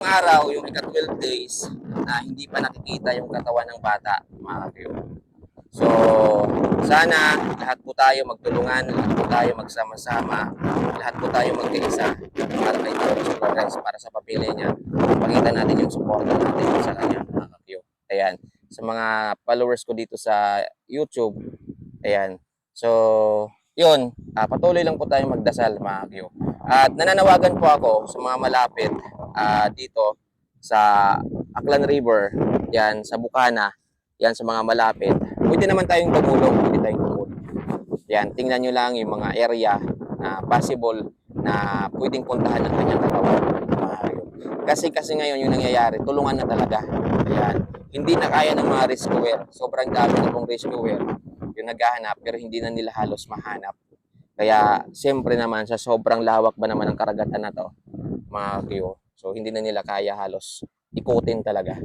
araw, yung ika-12 days, na hindi pa nakikita yung katawan ng bata, mga. So, sana lahat po tayo magtulungan, lahat po tayo magsama-sama, lahat po tayo magkaisa para kay George Flores, para sa papili niya. Pakita natin yung support natin sa kanya, mga kayo. Ayan. Sa mga followers ko dito sa YouTube, ayan. So, yun, ah, patuloy lang po tayo magdasal, mga kayo. At nananawagan po ako sa mga malapit ah, dito sa Aklan River, yan, sa Bukana, yan sa mga malapit. Pwede naman tayong tumulong, pwede tayong tumulong. Yan, tingnan nyo lang yung mga area na possible na pwedeng puntahan ng kanyang katawan. kayo. Kasi kasi ngayon yung nangyayari, tulungan na talaga. Ayan. Hindi na kaya ng mga rescuer. Sobrang dami na pong rescuer yung naghahanap pero hindi na nila halos mahanap. Kaya siyempre naman sa sobrang lawak ba naman ng karagatan na to, mga kiyo. So hindi na nila kaya halos ikutin talaga.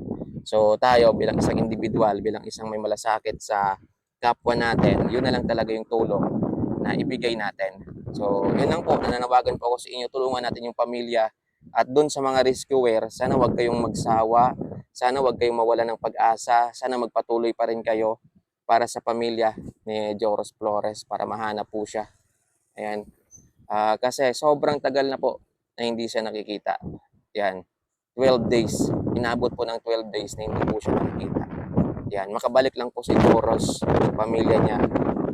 So tayo bilang isang individual, bilang isang may malasakit sa kapwa natin, yun na lang talaga yung tulong na ibigay natin. So yun lang po, nananawagan po ako sa inyo, tulungan natin yung pamilya at doon sa mga rescuer, sana wag kayong magsawa, sana wag kayong mawala ng pag-asa, sana magpatuloy pa rin kayo para sa pamilya ni Joros Flores para mahanap po siya. Ayan. Ah, kasi sobrang tagal na po na hindi siya nakikita. Yan. 12 days. Inabot po ng 12 days na hindi po siya nakikita. Yan. Makabalik lang po si Joros, yung pamilya niya.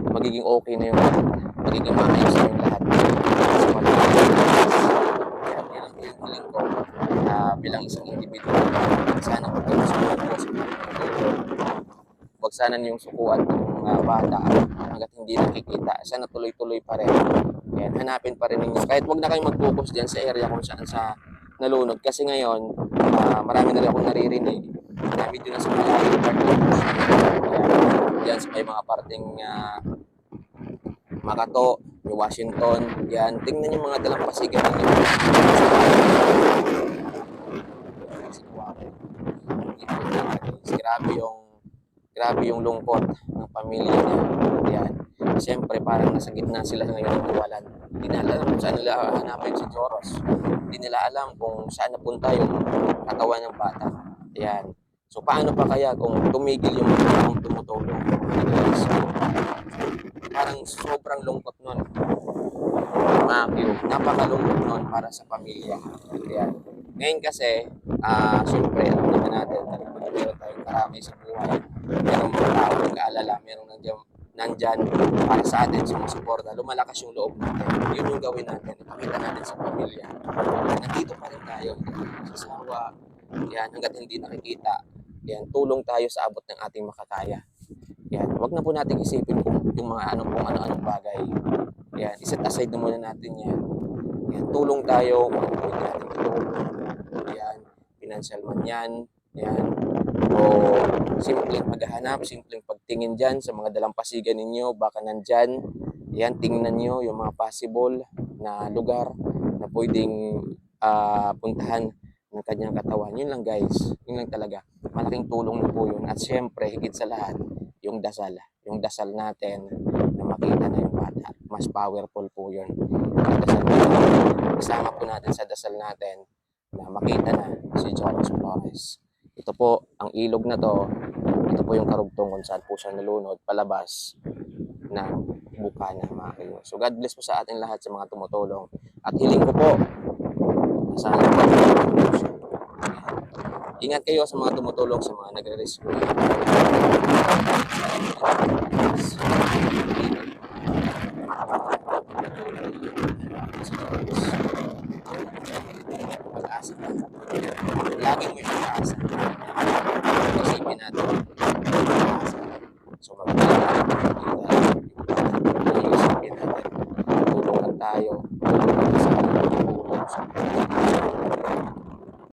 Magiging okay na yung lahat. Magiging maayos yung lahat. Pamilya. Yan. Yan ang hiling ko ah, bilang isang individual. Sana po kayo sumunod po sa mga tutulong wag sana niyong sukuan ng mga bata hanggat hindi nakikita. Sana tuloy-tuloy pa rin. Yan, hanapin pa rin ninyo. Kahit wag na kayong mag-focus diyan sa area kung saan sa nalunod. Kasi ngayon, ah, marami na rin akong naririnig na medyo na sa Ayan, Diyan sa may mga parting ah, Makato, yung Washington, yan. Tingnan yung mga dalampasigan ninyo. Grabe yung grabe yung lungkot ng pamilya niya. Yan. Siyempre, parang nasa gitna sila ngayon ng kawalan. Hindi nila alam kung saan nila hanapin si Joros. Hindi nila alam kung saan napunta yung katawan ng bata. Yan. So, paano pa kaya kung tumigil yung mga taong tumutulong? Guys, parang sobrang lungkot nun. Q, napakalungkot nun para sa pamilya. Yan. Ngayon kasi, ah, siyempre, alam naman natin, talagang meron tayong karami sa buhay. Merong mga tao nag-aalala, merong nandiyan, nandyan para sa atin, sumusuporta, lumalakas yung loob natin. Yun yung gawin natin, ipakita natin sa pamilya. Nandito pa rin tayo, sa sawa, yan, hanggat hindi nakikita. Yan, tulong tayo sa abot ng ating makakaya. Yan, wag na po natin isipin kung yung mga ano kung ano-anong bagay. Yan, iset aside na muna natin yan. Yan, tulong tayo kung ano natin tulong. Yan, financial man yan. Yan, o simpleng paghahanap, simpleng pagtingin dyan sa mga dalampasigan ninyo, baka nandyan. Yan, tingnan nyo yung mga possible na lugar na pwedeng ah, puntahan ng kanyang katawan. Yun lang guys, yun lang talaga. Malaking tulong na po yun. At syempre, higit sa lahat, yung dasal. Yung dasal natin na makita na yung bata. Mas powerful po yun. Yung dasal natin. Isama po natin sa dasal natin na makita na si Jonas Flores. Ito po, ang ilog na to, ito po yung karugtong kung saan po siya nalunod palabas ng bukana mga kayo. So God bless po sa ating lahat sa mga tumutulong. At hiling ko po, na sana po Ingat kayo sa mga tumutulong sa mga nagre-rescue. Pag-asa. Laging may pag-asa.